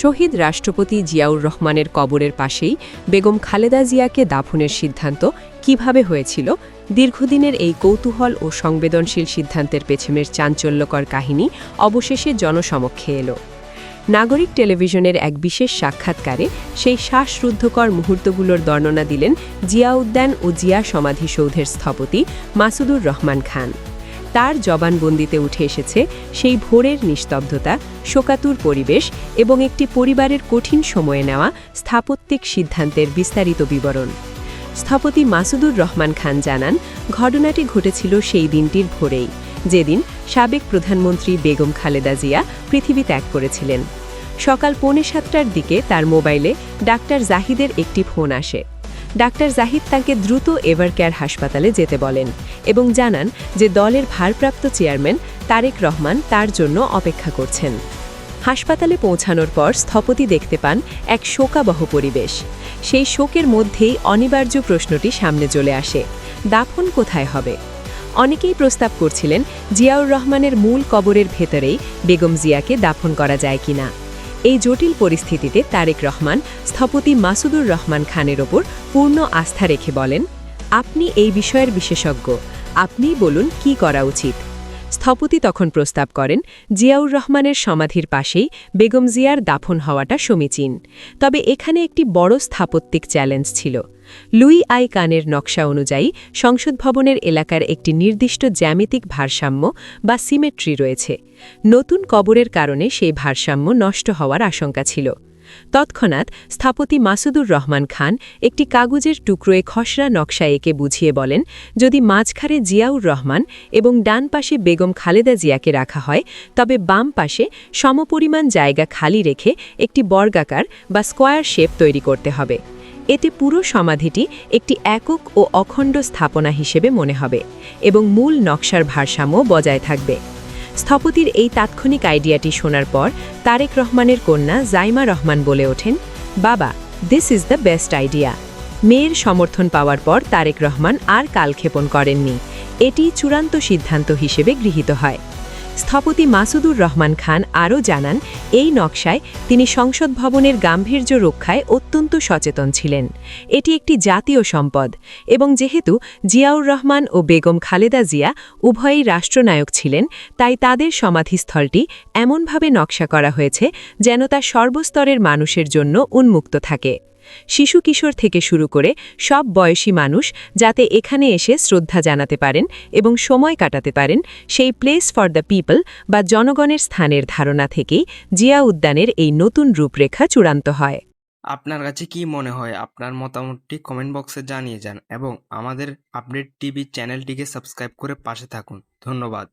শহীদ রাষ্ট্রপতি জিয়াউর রহমানের কবরের পাশেই বেগম খালেদা জিয়াকে দাফনের সিদ্ধান্ত কীভাবে হয়েছিল, দীর্ঘদিনের এই কৌতূহল ও সংবেদনশীল সিদ্ধান্তের পেছনের চাঞ্চল্যকর কাহিনী অবশেষে জনসমক্ষে এলো। নাগরিক টেলিভিশনের এক বিশেষ সাক্ষাৎকারে সেই শ্বাসরুদ্ধকর মুহূর্তগুলোর বর্ণনা দিলেন জিয়া উদ্যান ও জিয়া সমাধিসৌধের স্থপতি মাসুদুর রহমান খান। তার জবানবন্দিতে উঠে এসেছে সেই ভোরের নিস্তব্ধতা শোকাতুর পরিবেশ এবং একটি পরিবারের কঠিন সময়ে নেওয়া স্থাপত্যিক সিদ্ধান্তের বিস্তারিত বিবরণ। স্থপতি মাসুদুর রহমান খান জানান, ঘটনাটি ঘটেছিল সেই দিনটির ভোরেই, যেদিন সাবেক প্রধানমন্ত্রী বেগম খালেদা জিয়া পৃথিবী ত্যাগ করেছিলেন। সকাল পৌনে সাতটার দিকে তার মোবাইলে ডাক্তার জাহিদের একটি ফোন আসে। ডাক্তার জাহিদ তাকে দ্রুত এভারকেয়ার হাসপাতালে যেতে বলেন এবং জানান যে দলের ভারপ্রাপ্ত চেয়ারম্যান তারেক রহমান তার জন্য অপেক্ষা করছেন। হাসপাতালে পৌঁছানোর পর স্থপতি দেখতে পান এক শোকাবহ পরিবেশ। সেই শোকের মধ্যেই অনিবার্য প্রশ্নটি সামনে চলে আসে, দাফন কোথায় হবে? অনেকেই প্রস্তাব করছিলেন জিয়াউর রহমানের মূল কবরের ভেতরেই বেগম জিয়াকে দাফন করা যায় কিনা। এই জটিল পরিস্থিতিতে তারেক রহমান, স্থপতি মাসুদুর রহমান খানের ওপর পূর্ণ আস্থা রেখে বলেন, আপনি এই বিষয়ের বিশেষজ্ঞ। আপনিই বলুন কি করা উচিত। স্থপতি তখন প্রস্তাব করেন, জিয়াউর রহমানের সমাধির পাশেই বেগম জিয়ার দাফন হওয়াটা সমীচীন। তবে এখানে একটি বড় স্থাপত্যিক চ্যালেঞ্জ ছিল। লুই আই কানের নকশা অনুযায়ী সংসদ ভবনের এলাকার একটি নির্দিষ্ট জ্যামিতিক ভারসাম্য বা সিমেট্রি রয়েছে। নতুন কবরের কারণে সেই ভারসাম্য নষ্ট হওয়ার আশঙ্কা ছিল। তৎক্ষণাৎ স্থপতি মাসুদুর রহমান খান একটি কাগজের টুকরোয় খসড়া নকশা একে বুঝিয়ে বলেন, যদি মাঝখানে জিয়াউর রহমান এবং ডান পাশে বেগম খালেদা জিয়াকে রাখা হয়, তবে বাম পাশে সমপরিমাণ জায়গা খালি রেখে একটি বর্গাকার বা স্কোয়ার শেপ তৈরি করতে হবে। এতে পুরো সমাধিটি একটি একক ও অখণ্ড স্থাপনা হিসেবে মনে হবে এবং মূল নকশার ভারসাম্য বজায় থাকবে। স্থপতির এই তাৎক্ষণিক আইডিয়াটি শোনার পর তারেক রহমানের কন্যা জাইমা রহমান বলে ওঠেন, বাবা this is the best idea মেয়ের সমর্থন পাওয়ার পর তারেক রহমান আর কালক্ষেপণ করেননি। এটি চূড়ান্ত সিদ্ধান্ত হিসেবে গৃহীত হয়। স্থপতি মাসুদুর রহমান খান আরও জানান, এই নকশায় তিনি সংসদ ভবনের গাম্ভীর্য রক্ষায় অত্যন্ত সচেতন ছিলেন। এটি একটি জাতীয় সম্পদ এবং যেহেতু জিয়াউর রহমান ও বেগম খালেদা জিয়া উভয়ই রাষ্ট্রনায়ক ছিলেন, তাই তাদের সমাধিস্থলটি এমনভাবে নকশা করা হয়েছে যেন তা সর্বস্তরের মানুষের জন্য উন্মুক্ত থাকে। শিশু কিশোর থেকে শুরু করে সব বয়সী মানুষ যাতে এখানে এসে শ্রদ্ধা জানাতে পারেন এবং সময় কাটাতে পারেন, সেই প্লেস ফর দ্য পিপল বা জনগণের স্থানের ধারণা থেকেই জিয়া উদ্যানের এই নতুন রূপরেখা চূড়ান্ত হয়। আপনার কাছে কি মনে হয়? আপনার মতামতটি কমেন্ট বক্সে জানিয়ে যান এবং আমাদের আপডেট টিভি চ্যানেলটিকে সাবস্ক্রাইব করে পাশে থাকুন। ধন্যবাদ।